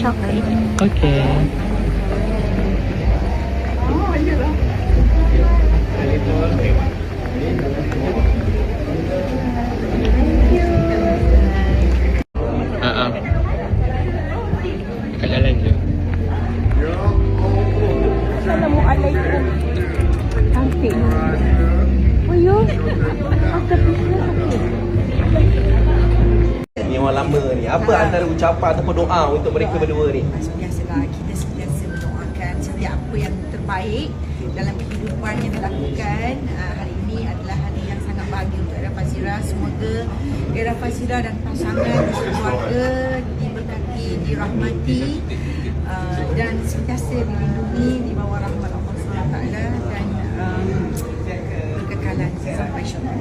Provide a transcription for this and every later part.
chocolate. Okay. Apa antara ucapan ataupun doa untuk mereka berdua ni? Biasalah kita sentiasa mendoakan setiap apa yang terbaik dalam kehidupan yang dilakukan. Uh, hari ini adalah hari yang sangat bahagia untuk Era Fazira. Semoga Era Fazira dan pasangan keluarga diberkati, dirahmati uh, dan sentiasa dilindungi di bawah rahmat Allah SWT dan um, syurga.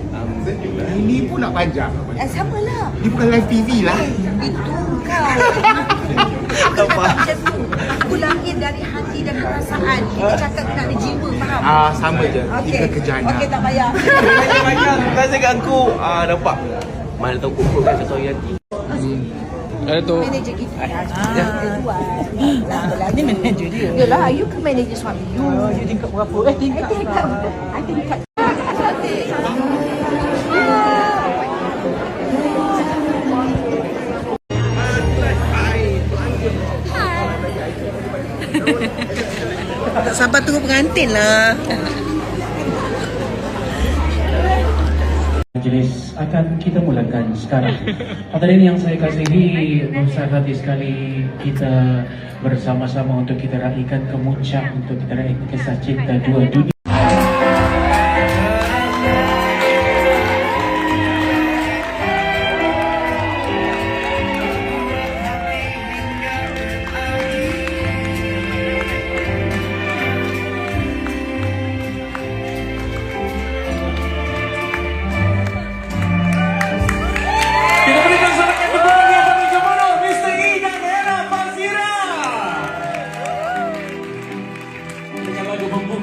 Ini pun nak panjang. Eh, sama lah. Ini bukan live TV lah. Itu kau. Aku cakap macam tu. Aku lahir dari hati dan perasaan. Kita cakap nak ada jiwa, faham? Ah sama je. Okey. Kita kerja anak. Okey, tak payah. Banyak-banyak Rasa kat aku ah, Nampak Mana tahu kumpul kat satu hati Ada tu. Manager kita. Ya. Ini manager dia. Yalah, you ke manager suami you. Oh, you tingkat berapa? Eh, tingkat. I tingkat. I tingkat. Sabar tunggu pengantin lah. Majlis akan kita mulakan sekarang. Hadirin yang saya kasihi, besar hati sekali kita bersama-sama untuk kita raikan kemuncak untuk kita raikan kisah cinta dua dunia.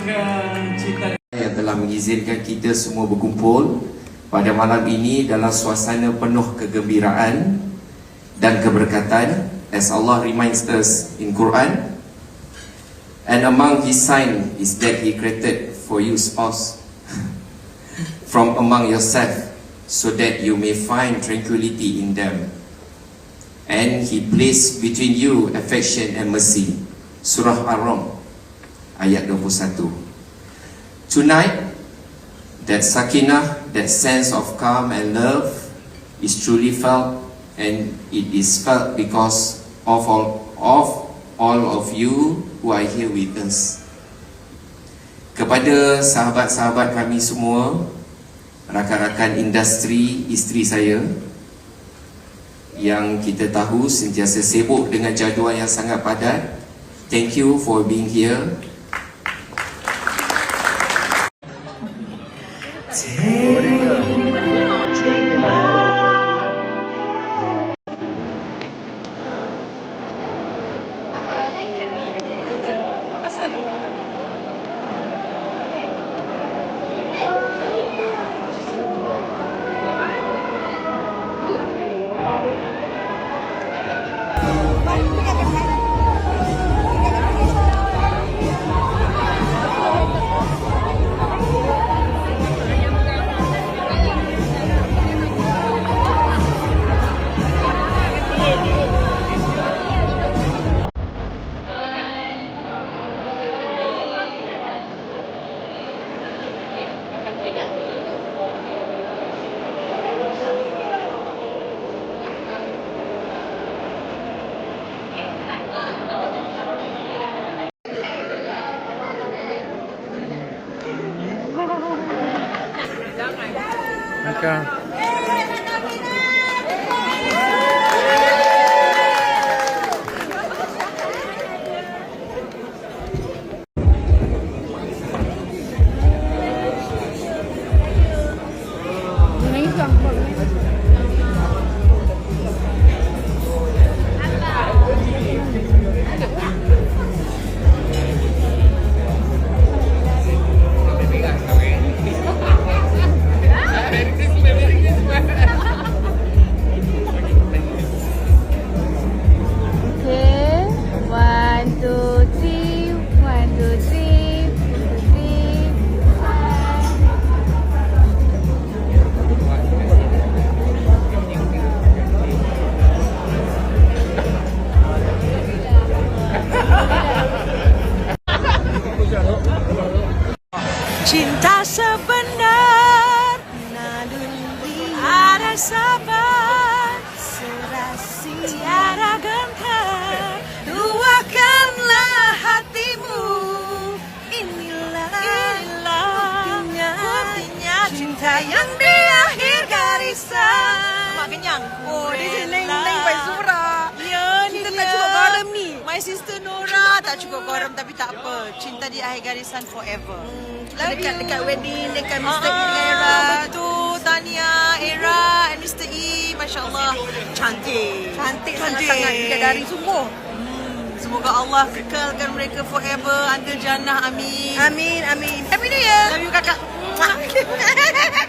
Yang telah mengizinkan kita semua berkumpul pada malam ini dalam suasana penuh kegembiraan dan keberkatan. As Allah reminds us in Quran and among his sign is that he created for you spouse from among yourself so that you may find tranquility in them. And he placed between you affection and mercy. Surah Ar-Rum ayat 21 Tonight, that sakinah, that sense of calm and love is truly felt and it is felt because of all of all of you who are here with us. Kepada sahabat-sahabat kami semua, rakan-rakan industri isteri saya yang kita tahu sentiasa sibuk dengan jadual yang sangat padat. Thank you for being here. Cá. Nem vamos, bersabar Serasi tiara gentar Luahkanlah hatimu Inilah, Inilah buktinya, buktinya cinta yang di akhir garisan Mak kenyang Oh, lah. ya, this is tak cukup by Zura My sister Nora tak cukup garam tapi tak apa. Cinta di akhir garisan forever. Hmm, dekat, dekat wedding, dekat Mr. Ah, Ilera. Ah, betul. Tania, Era and Mr. E. Masya Allah. Cantik. Cantik sangat-sangat bidadari sungguh. Semoga Allah kekalkan mereka forever until jannah. Amin. Amin, amin. Happy New Year. Love you kakak.